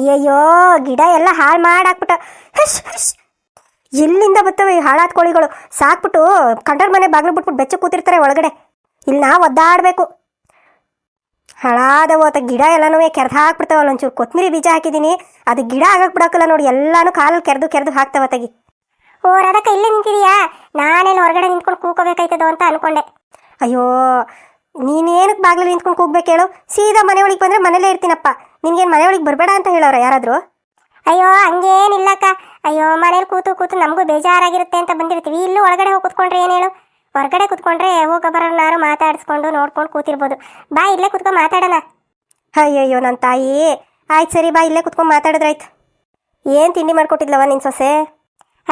ಅಯ್ಯಯ್ಯೋ, ಗಿಡ ಎಲ್ಲ ಹಾಳು ಮಾಡಾಕ್ಬಿಟ್ಟ. ಹಶ್ ಹಶ್. ಎಲ್ಲಿಂದ ಬರ್ತವೆ ಈ ಹಾಳಾದ ಕೋಳಿಗಳು? ಸಾಕ್ಬಿಟ್ಟು ಕಂಡರ್ ಮನೆ ಬಾಗಿಲು ಬಿಟ್ಬಿಟ್ಟು ಬೆಚ್ಚ ಕೂತಿರ್ತಾರೆ ಒಳಗಡೆ. ಇಲ್ಲಿ ನಾವು ಒದ್ದಾಡಬೇಕು. ಹಾಳಾದವು ಅಥವಾ ಗಿಡ ಎಲ್ಲನೂ ಕೆರೆದು ಹಾಕ್ಬಿಡ್ತಾವಲ್ಲ ಒಂಚೂರು ಕೊತ್ತಂಬರಿ ಬೀಜ ಹಾಕಿದ್ದೀನಿ. ಅದು ಗಿಡ ಆಗಕ್ಕೆ ಬಿಡಕ್ಕಲ್ಲ ನೋಡಿ, ಎಲ್ಲಾನು ಕಾಲಲ್ಲಿ ಕೆರೆದು ಕೆರೆದು ಹಾಕ್ತಾವ ತಗಿ ಓ ರಾಧಕ್ಕ ಇಲ್ಲೇ ನಿಂತಿದೀಯಾ? ನಾನೇನು ಹೊರಗಡೆ ನಿಂತ್ಕೊಂಡು ಕೂಕೋಬೇಕಾಯ್ತದೋ ಅಂತ ಅನ್ಕೊಂಡೆ. ಅಯ್ಯೋ ನೀನೇನಕ್ಕೆ ಬಾಗಿಲು ನಿಂತ್ಕೊಂಡು ಕೂಗ್ಬೇಕು ಹೇಳು? ಸೀದಾ ಮನೆ ಒಳಗೆ ಬಂದರೆ ಮನೇಲೇ ಇರ್ತೀನಪ್ಪ. ನಿನ್ಗೇನು ಮನೆ ಒಳಗೆ ಬರಬೇಡ ಅಂತ ಹೇಳೋರ ಯಾರಾದರೂ? ಅಯ್ಯೋ ಹಂಗೇನಿಲ್ಲಕ್ಕ. ಅಯ್ಯೋ ಮನೇಲಿ ಕೂತು ಕೂತು ನಮಗೂ ಬೇಜಾರಾಗಿರುತ್ತೆ ಅಂತ ಬಂದಿರ್ತೀವಿ. ಇಲ್ಲೂ ಒಳಗಡೆ ಹೋಗಿ ಕೂತ್ಕೊಂಡ್ರೆ ಏನು ಹೇಳು? ಹೊರಗಡೆ ಕೂತ್ಕೊಂಡ್ರೆ ಹೋಗ ಬರೋನಾರು ಮಾತಾಡಿಸ್ಕೊಂಡು ನೋಡ್ಕೊಂಡು ಕೂತಿರ್ಬೋದು. ಬಾ ಇಲ್ಲೇ ಕೂತ್ಕೊಂಡು ಮಾತಾಡೋಣ. ಅಯ್ಯಯ್ಯೋ ನನ್ನ ತಾಯಿ. ಆಯ್ತು ಸರಿ ಬಾ ಇಲ್ಲೇ ಕೂತ್ಕೊಂಡು ಮಾತಾಡಿದ್ರಾಯ್ತು ಏನು ತಿಂಡಿ ಮಾಡ್ಕೊಟ್ಟಿದ್ಲವ ನಿನ್ನ ಸೊಸೆ?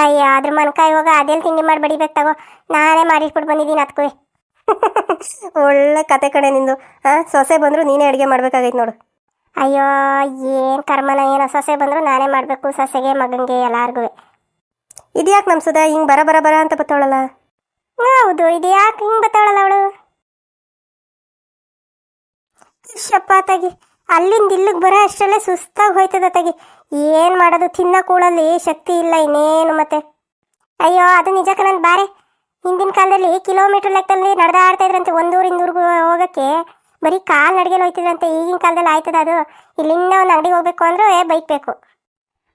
ಅಯ್ಯೋ ಅದ್ರ ಮನ್ಕ ಇವಾಗ ಅದೆಲ್ಲ ತಿಂಡಿ ಮಾಡಿ ಬಡಿಬೇಕು ತಗೋ. ನಾನೇ ಮಾಡಿಟ್ಬಿಟ್ಟು ಬಂದಿದ್ದೀನಿ ಅದಕ್ಕೂ ಒಳ್ಳೆ ಕತೆ ಕಡೆ ನಿಂದು. ಹಾಂ ಸೊಸೆ ಬಂದರೂ ನೀನೇ ಅಡುಗೆ ಮಾಡ್ಬೇಕಾಗೈತೆ ನೋಡು. ಅಯ್ಯೋ, ಏನು ಕರ್ಮನ, ಏನು ಸೊಸೆ ಬಂದರೂ ನಾನೇ ಮಾಡಬೇಕು ಸೊಸೆಗೆ ಮಗನಿಗೆ ಎಲ್ಲಾರ್ಗೂ. ಇದ್ಯಾಕೆ ನಮ್ಮ ಸುಧಾ ಹಿಂಗೆ ಬರ ಬರ ಬರ ಅಂತ ಬತ್ತವಳಲ್ಲ? ಹೌದು ಇದು ಯಾಕೆ ಹಿಂಗೆ ಬತ್ತಾಳಲ್ಲ ಅವಳು? ಶಪ್ಪ ತಗಿ, ಅಲ್ಲಿಂದ ಇಲ್ಲಿಗೆ ಬರೋ ಅಷ್ಟರಲ್ಲೇ ಸುಸ್ತಾಗಿ ಹೋಯ್ತದ ತಗಿ. ಏನು ಮಾಡೋದು, ತಿನ್ನ ಕೂಳಲ್ಲಿ ಶಕ್ತಿ ಇಲ್ಲ ಇನ್ನೇನು ಮತ್ತೆ. ಅಯ್ಯೋ, ಅದು ನಿಜಕ್ಕೆ ನಾನು ಬಾರೆ. ಹಿಂದಿನ ಕಾಲದಲ್ಲಿ ಕಿಲೋಮೀಟರ್ ಲೆಕ್ಕದಲ್ಲಿ ನಡೆದಾಡ್ತಾ ಇದ್ರಂತೆ ಒಂದೂರಿಂದ ಊರಿಗೂ ಹೋಗೋಕ್ಕೆ. ಬರೀ ಕಾಲು ನಡಿಗೆಲ್ಲ ಹೋಯ್ತಿದ್ರಂತೆ ಈಗಿನ ಕಾಲದಲ್ಲಿ ಆಯ್ತದ ಅದು. ಇಲ್ಲಿಂದ ಒಂದು ಅಂಗಡಿಗೆ ಹೋಗ್ಬೇಕು ಅಂದ್ರೆ ಬೈಕ್ ಬೇಕು.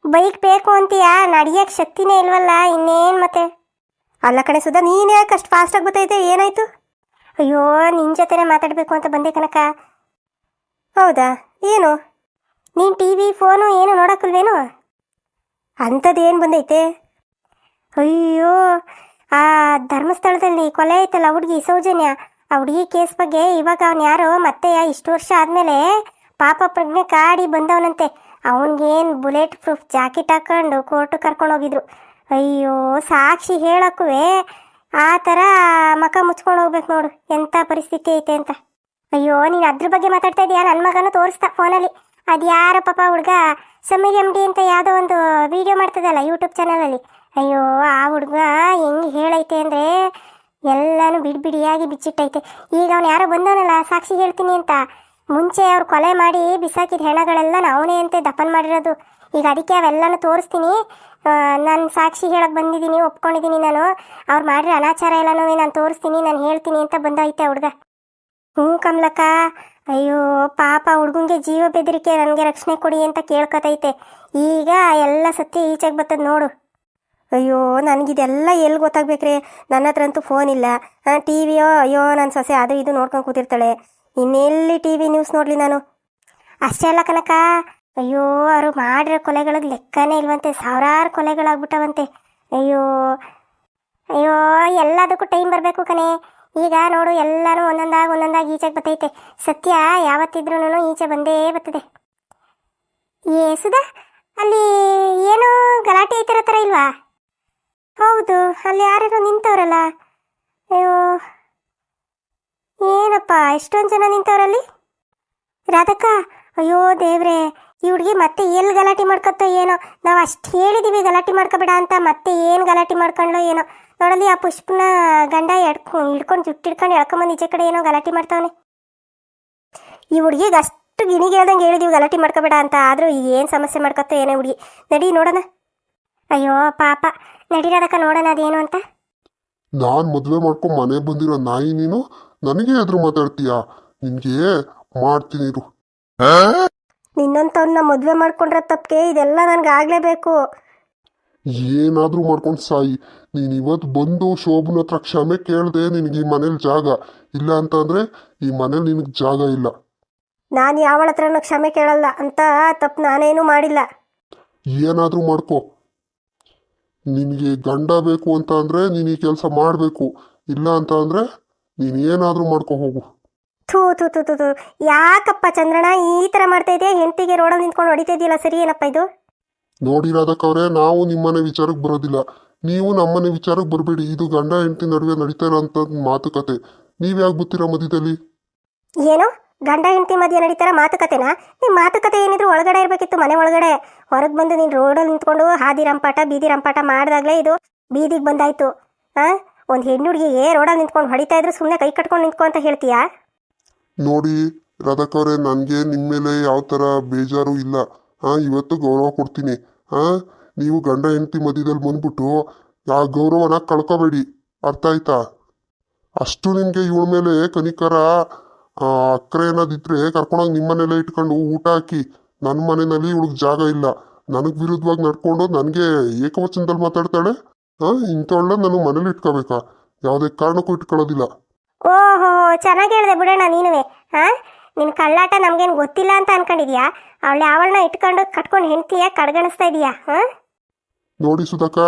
ಬೈಕ್ ಬೇಕು ಅಂತೀಯಾ ನಡಿಯಕ್ಕೆ ಶಕ್ತಿನೇ ಇಲ್ವಲ್ಲ, ಇನ್ನೇನು ಮತ್ತೆ? ಅಲ್ಲ ಕಡೆ ಸುಧಾ, ನೀನು ಯಾಕೆ ಅಷ್ಟು ಫಾಸ್ಟಾಗಿ ಬರ್ತೈತೆ ಏನಾಯ್ತು? ಅಯ್ಯೋ, ನಿನ್ ಜೊತೆನೆ ಮಾತಾಡ್ಬೇಕು ಅಂತ ಬಂದೆ ಕನಕ ಹೌದಾ? ಏನು? ನೀನ್ ಟಿವಿ ಫೋನು ಏನು ನೋಡೋಕ್ಕಲ್ವೇನು ಅಂಥದ್ದೇನು ಬಂದೈತೆ? ಅಯ್ಯೋ, ಆ ಧರ್ಮಸ್ಥಳದಲ್ಲಿ ಕೊಲೆ ಐತಲ್ಲ ಹುಡುಗಿ ಸೌಜನ್ಯ. ಆ ಹುಡುಗಿ ಕೇಸ್ ಬಗ್ಗೆ ಇವಾಗ ಅವ್ನು ಯಾರು ಮತ್ತೆ ಇಷ್ಟು ವರ್ಷ ಆದ್ಮೇಲೆ ಪಾಪ ಪ್ರಜ್ಞೆ ಕಾಡಿ ಬಂದವನಂತೆ. ಅವನಿಗೇನು ಬುಲೆಟ್ ಪ್ರೂಫ್ ಜಾಕೆಟ್ ಹಾಕೊಂಡು ಕೋರ್ಟ್ ಕರ್ಕೊಂಡು ಹೋಗಿದ್ರು ಅಯ್ಯೋ, ಸಾಕ್ಷಿ ಹೇಳಕ್ಕುವೆ. ಆ ಥರ ಮಕ ಮುಚ್ಕೊಂಡು ಹೋಗ್ಬೇಕು ನೋಡು. ಎಂಥ ಪರಿಸ್ಥಿತಿ ಐತೆ ಅಂತ. ಅಯ್ಯೋ, ನೀನು ಅದ್ರ ಬಗ್ಗೆ ಮಾತಾಡ್ತಾ ಇದೀಯಾ? ನನ್ನ ಮಗನೂ ತೋರಿಸ್ತಾ ಫೋನಲ್ಲಿ. ಅದು ಯಾರ ಪಾಪ ಹುಡುಗ ಸಮೀರ್ ಎಂ ಡಿ ಅಂತ ಯಾವುದೋ ಒಂದು ವಿಡಿಯೋ ಮಾಡ್ತದಲ್ಲ ಯೂಟ್ಯೂಬ್ ಚಾನಲಲ್ಲಿ ಅಯ್ಯೋ, ಆ ಹುಡುಗ ಹೆಂಗೆ ಹೇಳೈತೆ ಅಂದರೆ ಎಲ್ಲಾನು ಬಿಡಿ ಬಿಡಿಯಾಗಿ ಬಿಚ್ಚಿಟ್ಟೈತೆ. ಈಗ ಅವ್ನು ಯಾರೋ ಬಂದವನಲ್ಲ, ಸಾಕ್ಷಿ ಹೇಳ್ತೀನಿ ಅಂತ. ಮುಂಚೆ ಅವ್ರು ಕೊಲೆ ಮಾಡಿ ಬಿಸಾಕಿದ ಹೆಣಗಳೆಲ್ಲ ಅವನೇ ಅಂತೆ ದಪನ್ ಮಾಡಿರೋದು. ಈಗ ಅದಕ್ಕೆ ಅವೆಲ್ಲನೂ ತೋರಿಸ್ತೀನಿ. ನಾನು ಸಾಕ್ಷಿ ಹೇಳಕ್ಕೆ ಬಂದಿದ್ದೀನಿ, ಒಪ್ಕೊಂಡಿದ್ದೀನಿ ನಾನು. ಅವ್ರು ಮಾಡಿರೋ ಅನಾಚಾರ ಎಲ್ಲನೂ ನಾನು ತೋರಿಸ್ತೀನಿ, ನಾನು ಹೇಳ್ತೀನಿ ಅಂತ ಬಂದೈತೆ ಹುಡುಗ. ಹ್ಞೂ ಕಮಲಕ್ಕ. ಅಯ್ಯೋ, ಪಾಪ ಹುಡುಗಂಗೆ ಜೀವ ಬೆದರಿಕೆ, ನನಗೆ ರಕ್ಷಣೆ ಕೊಡಿ ಅಂತ ಕೇಳ್ಕೊತೈತೆ. ಈಗ ಎಲ್ಲ ಸತ್ಯ ಈಚೆಗೆ ಬರ್ತದೆ ನೋಡು. ಅಯ್ಯೋ, ನನಗಿದೆಲ್ಲ ಎಲ್ಲಿ ಗೊತ್ತಾಗ್ಬೇಕ್ರಿ? ನನ್ನ ಹತ್ರ ಅಂತೂ ಫೋನ್ ಇಲ್ಲ. ಟಿ ವಿಯೋ ಅಯ್ಯೋ ನನ್ನ ಸೊಸೆ ಅದು ಇದು ನೋಡ್ಕೊಂಡು ಕೂತಿರ್ತಾಳೆ. ಇನ್ನೆಲ್ಲಿ ಟಿ ವಿ ನ್ಯೂಸ್ ನೋಡಲಿ ನಾನು? ಅಷ್ಟೇ ಅಲ್ಲ ಕನಕ. ಅಯ್ಯೋ, ಅವರು ಮಾಡಿರೋ ಕೊಲೆಗಳಿಗೆ ಲೆಕ್ಕನೇ ಇಲ್ವಂತೆ. ಸಾವಿರಾರು ಕೊಲೆಗಳಾಗ್ಬಿಟ್ಟವಂತೆ. ಅಯ್ಯೋ ಅಯ್ಯೋ, ಎಲ್ಲದಕ್ಕೂ ಟೈಮ್ ಬರಬೇಕು ಕಣೆ. ಈಗ ನೋಡು ಎಲ್ಲರೂ ಒಂದೊಂದಾಗಿ ಒಂದೊಂದಾಗಿ ಈಚೆಗೆ ಬರ್ತೈತೆ. ಸತ್ಯ ಯಾವತ್ತಿದ್ರೂ ಈಚೆ ಬಂದೇ ಬರ್ತದೆ. ಏ, ಸುಧಾ, ಅಲ್ಲಿ ಏನೋ ಗಲಾಟೆ ಐತಿರೋ ಥರ ಇಲ್ವಾ? ಹೌದು, ಅಲ್ಲಿ ಯಾರ್ಯಾರೋ ನಿಂತವ್ರಲ್ಲ? ಅಯ್ಯೋ. ಏನಪ್ಪ, ಎಷ್ಟೊಂದು ಜನ ನಿಂತವ್ರಲ್ಲಿ? ರಾಧಕ್ಕ, ಅಯ್ಯೋ ದೇವ್ರೆ, ಈ ಹುಡುಗಿ ಮತ್ತೆ ಎಲ್ಲಿ ಗಲಾಟೆ ಮಾಡ್ಕೊತೋ ಏನೋ? ನಾವು ಅಷ್ಟು ಹೇಳಿದೀವಿ ಗಲಾಟೆ ಮಾಡ್ಕೋಬೇಡ ಅಂತ, ಮತ್ತೆ ಏನು ಗಲಾಟೆ ಮಾಡ್ಕೊಂಡ್ಲೋ ಏನೋ? ನೋಡಲಿ ಆ ಪುಷ್ಪನ ಗಂಡ ಎಡ್ಕೊ, ಹಿಡ್ಕೊಂಡು ಜುಟ್ಟು ಹಿಡ್ಕೊಂಡು ಎಳ್ಕೊಂಬಂದು ಈಚೆ ಕಡೆ ಏನೋ ಗಲಾಟೆ ಮಾಡ್ತಾವನೆ. ಈ ಹುಡುಗಿಗೆ ಅಷ್ಟು ಗಿಣಿಗೆ ಹೇಳ್ದಂಗೆ ಹೇಳಿದೀವಿ ಗಲಾಟೆ ಮಾಡ್ಕೋಬೇಡ ಅಂತ, ಆದರೂ ಏನು ಸಮಸ್ಯೆ ಮಾಡ್ಕೊತೋ ಏನೋ ಹುಡುಗಿ. ನಡಿ ನೋಡೋಣ. ಅಯ್ಯೋ ಪಾಪ. ನಡೀರದಕ್ಕ ನೋಡೋಣ ಅದೇನು ಅಂತ? ನಾನು ಮದುವೆ ಮಾಡ್ಕೊಂಡು ಮನೆಗೆ ಬಂದಿರೋ ನಾಯಿ ನೀನು? ನನಗೆ ಎದುರು ಮಾತಾಡ್ತೀಯಾ? ನಿನಗೆ ಮಾಡ್ತೀನಿ ಇರು. ಮದ್ವೆ ಮದುವೆ ಮಾಡ್ಕೊಂಡ್ರೆ ತಪ್ಪಿಗೆ ಇದೆಲ್ಲ ನನಗೆ ಆಗಲೇಬೇಕು. ಏನಾದರೂ ಮಾಡ್ಕೊಂಡು ಸಾಯಿ. ನೀನು ಇವತ್ತು ಬಂದು ಶೋಭನ ಹತ್ರ ಕ್ಷಮೆ ಕೇಳದೆ ನಿನಗೆ ಈ ಮನೇಲಿ ಜಾಗ. ಇಲ್ಲ ಅಂತಂದರೆ ಈ ಮನೇಲಿ ನಿನಗೆ ಜಾಗ ಇಲ್ಲ. ನಾನು ಯಾವಳ ಹತ್ರನೂ ಕ್ಷಮೆ ಕೇಳಲ್ಲ ಅಂತ ತಪ್ಪು ನಾನೇನು ಮಾಡಿಲ್ಲ. ಏನಾದರೂ ಮಾಡ್ಕೊ. ನಿನಗೆ ಗಂಡ ಬೇಕು ಅಂತ ಅಂದರೆ ನೀನು ಈ ಕೆಲಸ ಮಾಡಬೇಕು. ಇಲ್ಲ ಅಂತ ಅಂದರೆ ನೀನು ಏನಾದರೂ ಮಾಡ್ಕೊ ಹೋಗು. ಥೂ ಥೂ ಥೂ ಥೂ ಥೂ. ಯಾಕಪ್ಪ ಚಂದ್ರಣ ಈ ಥರ ಮಾಡ್ತಾ ಇದೆಯಾ? ಹೆಂಡತಿಗೆ ರೋಡಲ್ಲಿ ನಿಂತ್ಕೊಂಡು ಹೊಡಿತಾ ಇದೆಯಲ್ಲ ಸರಿ ಏನಪ್ಪ ಇದು? ನೋಡಿರೋದಕ್ಕವ್ರೆ ನಾವು ನಿಮ್ಮನೆ ವಿಚಾರಕ್ಕೆ ಬರೋದಿಲ್ಲ. ನೀವು ನಮ್ಮನೆ ವಿಚಾರಕ್ಕೆ ಬರಬೇಡಿ. ಇದು ಗಂಡ ಹೆಂಡತಿ ನಡುವೆ ನಡೀತಾ ಇರೋಂಥ ಮಾತುಕತೆ. ನೀವು ಬರ್ತೀರಾ ಮಧ್ಯದಲ್ಲಿ? ಏನು? ಗಂಡ ಹೆಂಡತಿ ಮಧ್ಯೆ ನಡೀತಾರ ಮಾತುಕತೆನಾ? ನಿಮ್ಮ ಮಾತುಕತೆ ಏನಿದ್ರು ಒಳಗಡೆ ಇರಬೇಕಿತ್ತು ಮನೆ ಒಳಗಡೆ. ಹೊರಗೆ ಬಂದು ನೀನು ರೋಡಲ್ಲಿ ನಿಂತ್ಕೊಂಡು ಹಾದಿ ರಂಪಾಟ, ಬೀದಿ ರಂಪಾಟ ಮಾಡಿದಾಗಲೇ ಇದು ಬೀದಿಗೆ ಬಂದಾಯ್ತು. ಹಾಂ ಒಂದು ಹೆಣ್ಣು ಏ ರೋಡಲ್ಲಿ ನಿಂತ್ಕೊಂಡು ಹೊಡಿತಾ ಇದ್ರು ಸುಮ್ಮನೆ ಕೈ ಕಟ್ಕೊಂಡು ನಿಂತ್ಕೊ ಅಂತ ಹೇಳ್ತೀಯಾ? ನೋಡಿ ರಾಧಕ್ಕವ್ರೆ ನನಗೆ ನಿಮ್ಮ ಮೇಲೆ ಯಾವ ಥರ ಬೇಜಾರು ಇಲ್ಲ. ಹಾಂ ಇವತ್ತು ಗೌರವ ಕೊಡ್ತೀನಿ. ಹಾಂ ನೀವು ಗಂಡ ಹೆಂಡತಿ ಮಧ್ಯದಲ್ಲಿ ಬಂದ್ಬಿಟ್ಟು ಆ ಗೌರವನ ಕಳ್ಕೊಬೇಡಿ. ಅರ್ಥ ಆಯ್ತಾ? ಅಷ್ಟು ನಿಮಗೆ ಇವಳ ಮೇಲೆ ಕನಿಕರ ಆ, ಅಕ್ರೆ ಅನ್ನೋದಿದ್ರೆ ಕರ್ಕೊಂಡೋಗಿ ನಿಮ್ಮನೆಲ್ಲ ಇಟ್ಕೊಂಡು ಊಟ ಹಾಕಿ ನನ್ನ ಮನೆಯಲ್ಲಿ ಇವಳಿಗೆ ಜಾಗ ಇಲ್ಲ. ನನಗೆ ವಿರುದ್ಧವಾಗಿ ನಡ್ಕೊಂಡು ನನಗೆ ಏಕವಚನದಲ್ಲಿ ಮಾತಾಡ್ತಾಳೆ? ಹಾಂ ಇಂಥವಳ ನಾನು ಮನೇಲಿ ಇಟ್ಕೋಬೇಕಾ? ಯಾವುದೇ ಕಾರಣಕ್ಕೂ ಇಟ್ಕೊಳ್ಳೋದಿಲ್ಲ. ಓಹೋ ಚೆನ್ನಾಗಿ ಹೇಳಿದೆ ಬಿಡೋಣ ನೀನುವೆ. ಹಾ ನಿನ್ನ ಕಳ್ಳಾಟ ನಮ್ಗೇನು ಗೊತ್ತಿಲ್ಲ ಅಂತ ಅನ್ಕೊಂಡಿದ್ಯಾ? ಅವಳು ಅವಳನ್ನ ಇಟ್ಕೊಂಡು ಕಟ್ಕೊಂಡು ಹೆಂಡ್ತಿಯ ಕಡ್ಗಣಿಸ್ತಾ ಇದೀಯಾ? ಹಾ ನೋಡಿ ಸುಧಾಕ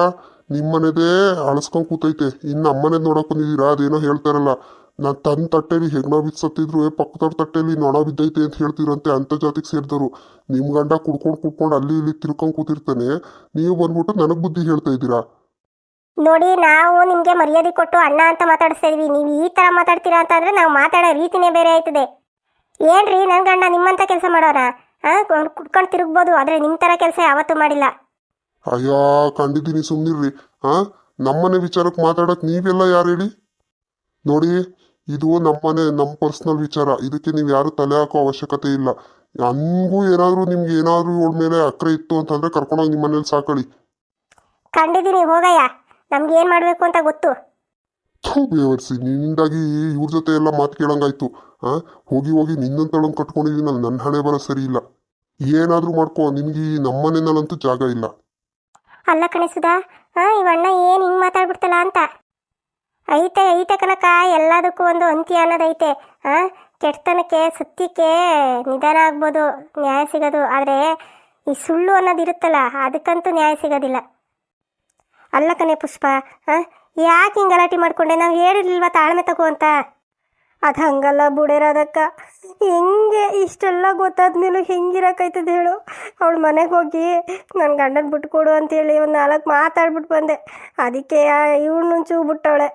ನಿಮ್ಮನೆದೇ ಅಳಸ್ಕೊಂಡ್ ಕೂತೈತೆ. ಇನ್ನು ಅಮ್ಮನೆ ನೋಡಕ್ ಬಂದಿದ್ದೀರಾ? ಅದೇನೋ ಹೇಳ್ತಾರಲ್ಲ ನಾನು ತನ್ನ ತಟ್ಟೆಲಿ ಹೆಗ್ಣ ಬಿಚ್ಚತ್ತಿದ್ರು ಪಕ್ಕದವ್ರ ತಟ್ಟೆಲಿ ನೊಣ ಬಿದ್ದೈತೆ ಅಂತ ಹೇಳ್ತಿರಂತೆ ಅಂತ ಜಾತಿಗೆ ಸೇರಿದರು. ನಿಮ್ಮ ಗಂಡ ಕುಡ್ಕೊಂಡು ಕುಡ್ಕೊಂಡು ಅಲ್ಲಿ ಇಲ್ಲಿ ತಿರ್ಕೊಂಡು ಕೂತಿರ್ತಾನೆ ನೀವು ಬಂದ್ಬಿಟ್ಟು ನನಗೆ ಬುದ್ಧಿ ಹೇಳ್ತಾ ಇದ್ದೀರಾ? ನೋಡಿ ನಾವು ನಿಮಗೆ ಮರ್ಯಾದೆ ಕೊಟ್ಟು ಅಣ್ಣ ಅಂತ ಮಾತಾಡಿಸ್ತಾ ಇದೀವಿ. ನೀವು ಈ ಥರ ಮಾತಾಡ್ತೀರಾ ಅಂತಂದ್ರೆ ನಾವು ಮಾತಾಡೋ ರೀತಿನೇ ಬೇರೆ ಆಯ್ತದೆ. ಏನ್ರಿ ನನ್ನ ಗಂಡ ನಿಮ್ಮಂತ ಕೆಲಸ ಮಾಡೋರ? ಆ ಕುಡ್ಕೊಂಡು ತಿರುಗ್ಬೋದು ಆದರೆ ನಿಮ್ಮ ಥರ ಕೆಲಸ ಯಾವತ್ತೂ ಮಾಡಿಲ್ಲ. ಅಯ್ಯೋ ಕಂಡಿದ್ದೀನಿ ಸುಮ್ಮನಿರ್ರಿ ಹಾಂ ನಮ್ಮನೆ ವಿಚಾರಕ್ಕೆ ಮಾತಾಡೋಕೆ ನೀವೆಲ್ಲ ಯಾರು ಹೇಳಿ? ನೋಡಿ ಇದು ನಮ್ಮನೆ ನಮ್ಮ ಪರ್ಸ್ನಲ್ ವಿಚಾರ. ಇದಕ್ಕೆ ನೀವು ಯಾರು ತಲೆ ಹಾಕೋ ಅವಶ್ಯಕತೆ ಇಲ್ಲ. ಹಂಗೂ ಏನಾದರೂ ನಿಮ್ಗೆ ಏನಾದರೂ ಇವಳ ಮೇಲೆ ಅಕ್ರೆ ಇತ್ತು ಅಂತಂದ್ರೆ ಕರ್ಕೊಂಡೋಗಿ ನಿಮ್ಮ ಮನೇಲಿ ಸಾಕಳಿ. ಕಂಡಿದ್ದೀನಿ ಹೋಗಯ್ಯ. ನಮ್ಗೆ ಏನು ಮಾಡಬೇಕು ಅಂತ ಗೊತ್ತು. ಬೇವರ್ಸಿ ನಿನ್ನಿಂದಾಗಿ ಇವ್ರ ಜೊತೆ ಎಲ್ಲ ಮಾತು ಕೇಳಂಗಾಯ್ತು. ಹಾ ಹೋಗಿ ಹೋಗಿ ನಿನ್ನಂತಳಂಗೆ ಕಟ್ಕೊಂಡಿದ್ದೀನಲ್ಲ ನನ್ನ ಹಣೆ ಬರ ಸರಿ ಇಲ್ಲ. ಏನಾದರೂ ಮಾಡ್ಕೋ ನಿನ್ಗೆ ಈ ನಮ್ಮನೆನಲ್ಲಂತೂ ಜಾಗ ಇಲ್ಲ. ಅಲ್ಲ ಕಣೆ ಸುಧಾ ಹಾಂ ಇವಣ್ಣ ಏನು ಹಿಂಗೆ ಮಾತಾಡ್ಬಿಡ್ತಲ್ಲ ಅಂತ. ಐತೆ ಐತೆ ಕನಕ ಎಲ್ಲದಕ್ಕೂ ಒಂದು ಅಂತ್ಯ ಅನ್ನೋದೈತೆ. ಹಾಂ ಕೆಟ್ಟತನಕ್ಕೆ, ಸತ್ಯಕ್ಕೆ ನಿಧಾನ ಆಗ್ಬೋದು, ನ್ಯಾಯ ಸಿಗೋದು. ಆದರೆ ಈ ಸುಳ್ಳು ಅನ್ನೋದು ಇರುತ್ತಲ್ಲ, ಅದಕ್ಕಂತೂ ನ್ಯಾಯ ಸಿಗೋದಿಲ್ಲ. ಅಲ್ಲ ಕಣೆ ಪುಷ್ಪ ಹಾಂ ಯಾಕೆ ಹಿಂಗೆ ಗಲಾಟೆ ಮಾಡಿಕೊಂಡೆ? ನಾವು ಹೇಳಿರ್ಲಿಲ್ವಾ ತಾಳ್ಮೆ ತಗೋ ಅಂತ? ಅದು ಹಂಗಲ್ಲ ಬುಡೇರದಕ್ಕ ಹೆಂಗೆ ಇಷ್ಟೆಲ್ಲ ಗೊತ್ತಾದ್ಮೇಲೆ ಹೆಂಗಿರಕೈತದ ಹೇಳು. ಅವಳ ಮನೆಗೆ ಹೋಗಿ ನನ್ನ ಗಂಡನ ಬಿಟ್ಕೊಡು ಅಂತೇಳಿ ಒಂದು ನಾಲ್ಕು ಮಾತಾಡ್ಬಿಟ್ಟು ಬಂದೆ. ಅದಕ್ಕೆ ಇವಳು ನುಂಚು ಬಿಟ್ಟವಳೆ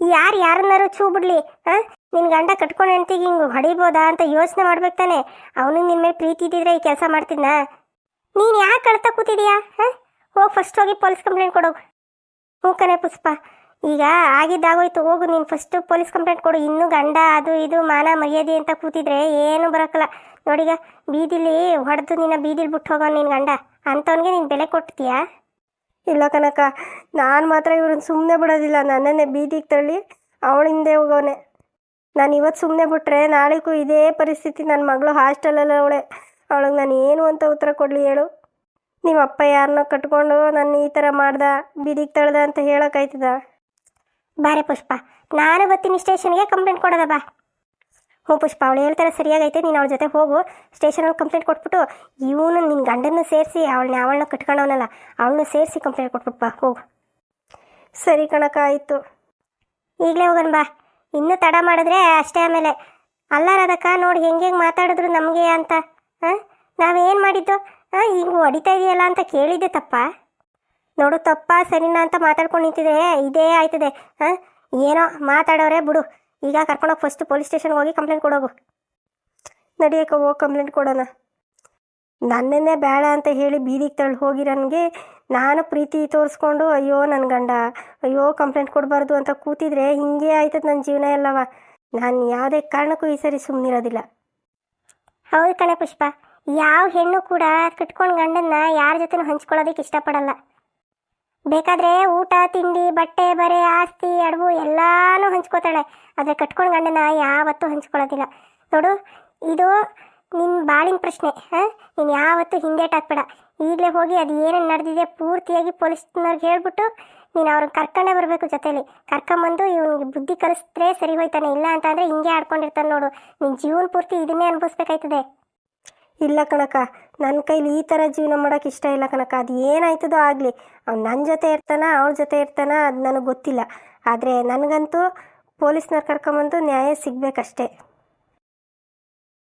ಯಾರು ಯಾರನ್ನಾರು ಚೂ ಬಿಡ್ಲಿ, ಹಾಂ? ನಿನ್ನ ಗಂಡ ಕಟ್ಕೊಂಡು ಹೆಣ್ತಿಗೆ ಹಿಂಗೆ ಹೊಡಿಬೋದಾ ಅಂತ ಯೋಚನೆ ಮಾಡ್ಬೇಕು ತಾನೆ. ಅವನಿಗೆ ನಿನ್ನ ಮೇಲೆ ಪ್ರೀತಿ ಇದ್ದಿದ್ರೆ ಈ ಕೆಲಸ ಮಾಡ್ತಿದ್ನ? ನೀನು ಯಾಕೆ ಕಳ್ತಾ ಕೂತಿದ್ಯಾ ಹೋಗಿ ಫಸ್ಟ್ ಹೋಗಿ ಪೊಲೀಸ್ ಕಂಪ್ಲೇಂಟ್ ಕೊಡೋಗು ಹ್ಞೂ ಕಣೆ ಪುಷ್ಪ. ಈಗ ಆಗಿದ್ದಾಗೋಯ್ತು, ಹೋಗು. ನೀನು ಫಸ್ಟು ಪೊಲೀಸ್ ಕಂಪ್ಲೇಂಟ್ ಕೊಡು. ಇನ್ನೂ ಗಂಡ, ಅದು ಇದು, ಮಾನ, ಮರ್ಯಾದೆ ಅಂತ ಕೂತಿದ್ರೆ ಏನೂ ಬರೋಕ್ಕಲ್ಲ ನೋಡಿಗ ಬೀದಿಲಿ ಹೊಡೆದು ನಿನ್ನ ಬೀದಿಲಿ ಬಿಟ್ಟು ಹೋಗೋ ನಿನ್ನ ಗಂಡ. ಅಂಥವ್ನಿಗೆ ನೀನು ಬೆಲೆ ಕೊಡ್ತೀಯಾ ಇಲ್ಲ ಕನಕ, ನಾನು ಮಾತ್ರ ಇವ್ರನ್ನ ಸುಮ್ಮನೆ ಬಿಡೋದಿಲ್ಲ. ನನ್ನನ್ನೇ ಬೀದಿಗೆ ತಳ್ಳಿ ಅವಳ ಹಿಂದೆ ಹೋಗೋನೆ ನಾನು ಇವತ್ತು ಸುಮ್ಮನೆ ಬಿಟ್ರೆ ನಾಳೆಗೂ ಇದೇ ಪರಿಸ್ಥಿತಿ ನನ್ನ ಮಗಳು ಹಾಸ್ಟೆಲಲ್ಲಿ ಅವಳೆ. ಅವಳಿಗೆ ನಾನು ಏನು ಅಂತ ಉತ್ತರ ಕೊಡಲಿ ಹೇಳು? ನಿಮ್ಮ ಅಪ್ಪ ಯಾರನ್ನ ಕಟ್ಕೊಂಡು ನನ್ನ ಈ ಥರ ಮಾಡ್ದ, ಬೀದಿಗೆ ತಳ್ದ ಅಂತ ಹೇಳೋಕ್ಕಾಯ್ತದ ಬಾರೆ ಪುಷ್ಪ, ನಾನು ಬರ್ತೀನಿ ಸ್ಟೇಷನ್ಗೆ ಕಂಪ್ಲೇಂಟ್ ಕೊಡೋದ ಬಾ. ಹ್ಞೂ ಪುಷ್ಪ ಅವಳು ಹೇಳ್ತಾರೆ ಸರಿಯಾಗೈತೆ ನೀನು ಅವಳ ಜೊತೆ ಹೋಗು ಸ್ಟೇಷನಲ್ಲಿ ಕಂಪ್ಲೇಂಟ್ ಕೊಟ್ಬಿಟ್ಟು ಇವನು ನಿನ್ನ ಗಂಡನ ಸೇರಿಸಿ ಅವಳನ್ನ ಅವಳನ್ನ ಕಟ್ಕೊಂಡವನಲ್ಲ, ಅವಳನ್ನ ಸೇರಿಸಿ ಕಂಪ್ಲೇಂಟ್ ಕೊಟ್ಬಿಟ್ಟು ಬಾ, ಹೋಗು. ಸರಿ ಕಣಕ ಆಯಿತು. ಈಗಲೇ ಹೋಗೋಣ ಬಾ. ಇನ್ನೂ ತಡ ಮಾಡಿದ್ರೆ ಅಷ್ಟೇ ಆಮೇಲೆ. ಅಲ್ಲ ರಾಧಕ್ಕ ನೋಡಿ ಹೆಂಗೆ ಹೆಂಗೆ ಮಾತಾಡಿದ್ರು ನಮಗೆ ಅಂತ. ಹಾಂ ನಾವೇನು ಮಾಡಿದ್ದು? ಹಾಂ ಹಿಂಗೆ ಹೊಡಿತಾ ಇದೆಯಲ್ಲ ಅಂತ ಕೇಳಿದ್ದೆ ತಪ್ಪ. ನೋಡು, ತಪ್ಪ, ಸರಿನಾ ಅಂತ ಮಾತಾಡ್ಕೊಂಡು ನಿಂತಿದೆ ಇದೇ ಆಯ್ತದೆ. ಹಾಂ ಏನೋ ಮಾತಾಡೋರೆ ಬಿಡು. ಈಗ ಕರ್ಕೊಂಡೋಗಿ ಫಸ್ಟ್ ಪೊಲೀಸ್ ಸ್ಟೇಷನ್ಗೆ ಹೋಗಿ ಕಂಪ್ಲೇಂಟ್ ಕೊಡೋಗು. ನಡಿಯಕ್ಕ ಹೋಗಿ ಕಂಪ್ಲೇಂಟ್ ಕೊಡೋಣ. ನನ್ನನ್ನೇ ಬೇಡ ಅಂತ ಹೇಳಿ ಬೀದಿಗೆ ತಳ್ಳಿ ಹೋಗಿ ನನಗೆ ನಾನು ಪ್ರೀತಿ ತೋರಿಸ್ಕೊಂಡು, ಅಯ್ಯೋ ನನ್ನ ಗಂಡ, ಅಯ್ಯೋ ಕಂಪ್ಲೇಂಟ್ ಕೊಡಬಾರ್ದು ಅಂತ ಕೂತಿದ್ರೆ ಹಿಂಗೆ ಆಯ್ತದ ನನ್ನ ಜೀವನ ಎಲ್ಲವ. ನಾನು ಯಾವುದೇ ಕಾರಣಕ್ಕೂ ಈ ಸರಿ ಸುಮ್ಮನಿರೋದಿಲ್ಲ ಹೌದು ಕಣೆ ಪುಷ್ಪ. ಯಾವ ಹೆಣ್ಣು ಕೂಡ ಕಟ್ಕೊಂಡು ಗಂಡನ್ನ ಯಾರ ಜೊತೆನೂ ಹಂಚ್ಕೊಳ್ಳೋದಕ್ಕೆ ಇಷ್ಟಪಡಲ್ಲ. ಬೇಕಾದ್ರೆ ಊಟ, ತಿಂಡಿ, ಬಟ್ಟೆ, ಬರೆ, ಆಸ್ತಿ, ಅಡವು ಎಲ್ಲಾನು ಹಂಚ್ಕೋತಾಳೆ. ಆದರೆ ಕಟ್ಕೊಂಡು ಗಂಡನ ಯಾವತ್ತೂ ಹಂಚ್ಕೊಳ್ಳೋದಿಲ್ಲ. ನೋಡು, ಇದು ನಿನ್ನ ಬಾಳಿನ ಪ್ರಶ್ನೆ, ಹಾಂ? ನೀನು ಯಾವತ್ತೂ ಹಿಂದೇಟ್ ಹಾಕ್ಬೇಡ. ಈಗಲೇ ಹೋಗಿ ಅದು ಏನೇನು ನಡೆದಿದೆ ಪೂರ್ತಿಯಾಗಿ ಪೊಲೀಸ್ನವ್ರಿಗೆ ಹೇಳ್ಬಿಟ್ಟು ನೀನು ಅವ್ರನ್ನ ಕರ್ಕೊಂಡೇ ಬರಬೇಕು ಜೊತೇಲಿ. ಕರ್ಕೊಂಬಂದು ಇವನಿಗೆ ಬುದ್ಧಿ ಕಲಿಸಿದ್ರೆ ಸರಿ ಹೋಯ್ತಾನೆ. ಇಲ್ಲ ಅಂತಂದರೆ ಹಿಂಗೆ ಆಡ್ಕೊಂಡಿರ್ತಾನೆ ನೋಡು. ನಿನ್ನ ಜೀವನ ಪೂರ್ತಿ ಇದನ್ನೇ ಅನುಭವಿಸ್ಬೇಕಾಯ್ತದೆ. ಇಲ್ಲ ಕಣಕ ನನ್ನ ಕೈಲಿ ಈ ಥರ ಜೀವನ ಮಾಡೋಕೆ ಇಷ್ಟ ಇಲ್ಲ ಕಣಕ ಅದು ಏನಾಯ್ತದೋ ಆಗಲಿ. ಅವ್ನು ನನ್ನ ಜೊತೆ ಇರ್ತಾನ, ಅವ್ಳ ಜೊತೆ ಇರ್ತಾನ, ಅದು ನನಗೆ ಗೊತ್ತಿಲ್ಲ. ಆದರೆ ನನಗಂತೂ ಪೊಲೀಸ್ನವ್ರು ಕರ್ಕೊಂಬಂದು ನ್ಯಾಯ ಸಿಗಬೇಕಷ್ಟೇ.